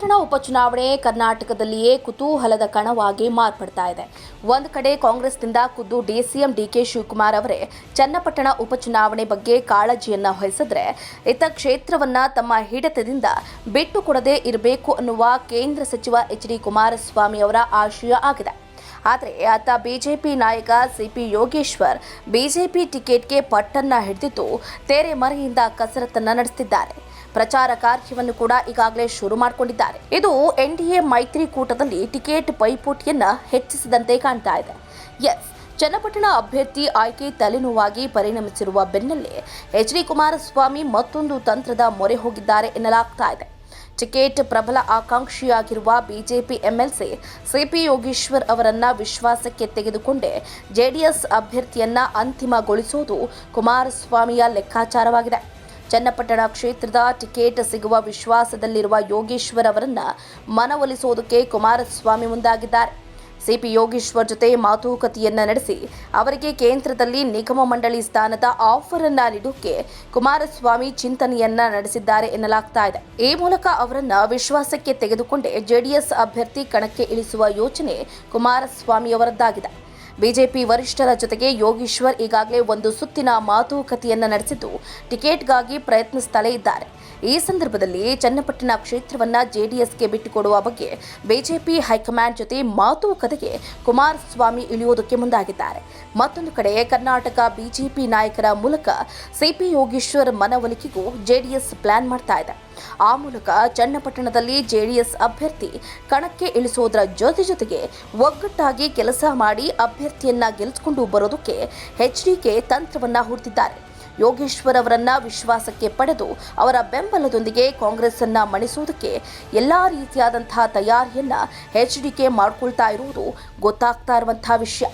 ಚನ್ನಪಟ್ಟಣ ಉಪಚುನಾವಣೆ ಕರ್ನಾಟಕದಲ್ಲಿಯೇ ಕುತೂಹಲದ ಕಣವಾಗಿ ಮಾರ್ಪಡ್ತಾ ಇದೆ. ಒಂದು ಕಡೆ ಕಾಂಗ್ರೆಸ್ನಿಂದ ಖುದ್ದು ಡಿಸಿಎಂ ಡಿಕೆ ಶಿವಕುಮಾರ್ ಅವರೇ ಚನ್ನಪಟ್ಟಣ ಉಪಚುನಾವಣೆ ಬಗ್ಗೆ ಕಾಳಜಿಯನ್ನ ವಹಿಸಿದ್ರೆ ಇತ ಕ್ಷೇತ್ರವನ್ನ ತಮ್ಮ ಹಿಡಿತದಿಂದ ಬಿಟ್ಟು ಕೊಡದೇ ಇರಬೇಕು ಅನ್ನುವ ಕೇಂದ್ರ ಸಚಿವ ಎಚ್ ಡಿ ಕುಮಾರಸ್ವಾಮಿ ಅವರ ಆಶಯ ಆಗಿದೆ. ಆದರೆ ಆತ ಬಿಜೆಪಿ ನಾಯಕ ಸಿಪಿ ಯೋಗೇಶ್ವರ್ ಬಿಜೆಪಿ ಟಿಕೆಟ್ಗೆ ಪಟ್ಟನ್ನ ಹಿಡಿದಿದ್ದು ತೆರೆ ಮರೆಯಿಂದ ಕಸರತ್ತನ್ನ ನಡೆಸುತ್ತಿದ್ದಾರೆ ಪ್ರಚಾರ ಕಾರ್ಯವನ್ನು ಕೂಡ ಈಗಾಗಲೇ ಶುರು ಮಾಡಿಕೊಂಡಿದ್ದಾರೆ. ಇದು ಎನ್ಡಿಎ ಮೈತ್ರಿಕೂಟದಲ್ಲಿ ಟಿಕೆಟ್ ಪೈಪೋಟಿಯನ್ನ ಹೆಚ್ಚಿಸಿದಂತೆ ಕಾಣ್ತಾ ಇದೆ. ಎಸ್, ಚನ್ನಪಟ್ಟಣ ಅಭ್ಯರ್ಥಿ ಆಯ್ಕೆ ತಲೆನೋವಾಗಿ ಪರಿಣಮಿಸಿರುವ ಬೆನ್ನಲ್ಲೇ ಎಚ್ ಡಿ ಕುಮಾರಸ್ವಾಮಿ ಮತ್ತೊಂದು ತಂತ್ರದ ಮೊರೆ ಹೋಗಿದ್ದಾರೆ ಎನ್ನಲಾಗ್ತಾ ಇದೆ. ಟಿಕೆಟ್ ಪ್ರಬಲ ಆಕಾಂಕ್ಷಿಯಾಗಿರುವ ಬಿಜೆಪಿ ಎಂಎಲ್ಸಿ ಸಿಪಿ ಯೋಗೇಶ್ವರ್ ಅವರನ್ನ ವಿಶ್ವಾಸಕ್ಕೆ ತೆಗೆದುಕೊಂಡೇ. ಜೆಡಿಎಸ್ ಅಭ್ಯರ್ಥಿಯನ್ನ ಅಂತಿಮಗೊಳಿಸುವುದು ಕುಮಾರಸ್ವಾಮಿಯ ಲೆಕ್ಕಾಚಾರವಾಗಿದೆ. ಚನ್ನಪಟ್ಟಣ ಕ್ಷೇತ್ರದ ಟಿಕೆಟ್ ಸಿಗುವ ವಿಶ್ವಾಸದಲ್ಲಿರುವ ಯೋಗೇಶ್ವರ್ ಅವರನ್ನ ಮನವೊಲಿಸುವುದಕ್ಕೆ ಕುಮಾರಸ್ವಾಮಿ ಮುಂದಾಗಿದ್ದಾರೆ. ಸಿಪಿ ಯೋಗೇಶ್ವರ್ ಜೊತೆ ಮಾತುಕತೆಯನ್ನ ನಡೆಸಿ ಅವರಿಗೆ ಕೇಂದ್ರದಲ್ಲಿ ನಿಗಮ ಮಂಡಳಿ ಸ್ಥಾನದ ಆಫರ್ ಅನ್ನ ನೀಡೋಕೆ ಕುಮಾರಸ್ವಾಮಿ ಚಿಂತನೆಯನ್ನ ನಡೆಸಿದ್ದಾರೆ ಎನ್ನಲಾಗ್ತಾ ಇದೆ. ಈ ಮೂಲಕ ಅವರನ್ನ ವಿಶ್ವಾಸಕ್ಕೆ ತೆಗೆದುಕೊಂಡೇ ಜೆಡಿಎಸ್ ಅಭ್ಯರ್ಥಿ ಕಣಕ್ಕೆ ಇಳಿಸುವ ಯೋಚನೆ ಕುಮಾರಸ್ವಾಮಿ ಅವರದ್ದಾಗಿದೆ ಬಿಜೆಪಿ ವರಿಷ್ಠರ ಜೊತೆಗೆ ಯೋಗೀಶ್ವರ್ ಈಗಾಗಲೇ ಒಂದು ಸುತ್ತಿನ ಮಾತುಕತೆಯನ್ನು ನಡೆಸಿದ್ದು, ಟಿಕೆಟ್ಗಾಗಿ ಪ್ರಯತ್ನಿಸುತ್ತಲೇ ಇದ್ದಾರೆ. ಈ ಸಂದರ್ಭದಲ್ಲಿ ಚನ್ನಪಟ್ಟಣ ಕ್ಷೇತ್ರವನ್ನ ಜೆಡಿಎಸ್ಗೆ ಬಿಟ್ಟುಕೊಡುವ ಬಗ್ಗೆ ಬಿಜೆಪಿ ಹೈಕಮಾಂಡ್ ಜೊತೆ ಮಾತುಕತೆಗೆ ಕುಮಾರಸ್ವಾಮಿ ಇಳಿಯುವುದಕ್ಕೆ ಮುಂದಾಗಿದ್ದಾರೆ. ಮತ್ತೊಂದು ಕಡೆ ಕರ್ನಾಟಕ ಬಿಜೆಪಿ ನಾಯಕರ ಮೂಲಕ ಸಿಪಿ ಯೋಗೀಶ್ವರ್ ಮನವೊಲಿಕೆಗೂ ಜೆಡಿಎಸ್ ಪ್ಲಾನ್ ಮಾಡ್ತಾ ಇದೆ. ಆ ಮೂಲಕ ಚನ್ನಪಟ್ಟಣದಲ್ಲಿ ಜೆಡಿಎಸ್ ಅಭ್ಯರ್ಥಿ ಕಣಕ್ಕೆ ಇಳಿಸುವುದರ ಜೊತೆ ಜೊತೆಗೆ ಒಗ್ಗಟ್ಟಾಗಿ ಕೆಲಸ ಮಾಡಿ ಅಭ್ಯರ್ಥಿಯನ್ನ ಗೆಲ್ಲಿಸಿಕೊಂಡು ಬರೋದಕ್ಕೆ ಎಚ್ಡಿಕೆ ತಂತ್ರವನ್ನ ಹೂಡ್ತಿದ್ದಾರೆ. ಯೋಗೇಶ್ವರ್ ಅವರನ್ನ ವಿಶ್ವಾಸಕ್ಕೆ ಪಡೆದು ಅವರ ಬೆಂಬಲದೊಂದಿಗೆ ಕಾಂಗ್ರೆಸ್ ಅನ್ನ ಮಣಿಸುವುದಕ್ಕೆ ಎಲ್ಲಾ ರೀತಿಯಾದಂತಹ ತಯಾರಿಯನ್ನ ಎಚ್ಡಿಕೆ ಮಾಡಿಕೊಳ್ತಾ ಇರುವುದು ಗೊತ್ತಾಗ್ತಾ ಇರುವಂತಹ ವಿಷಯ.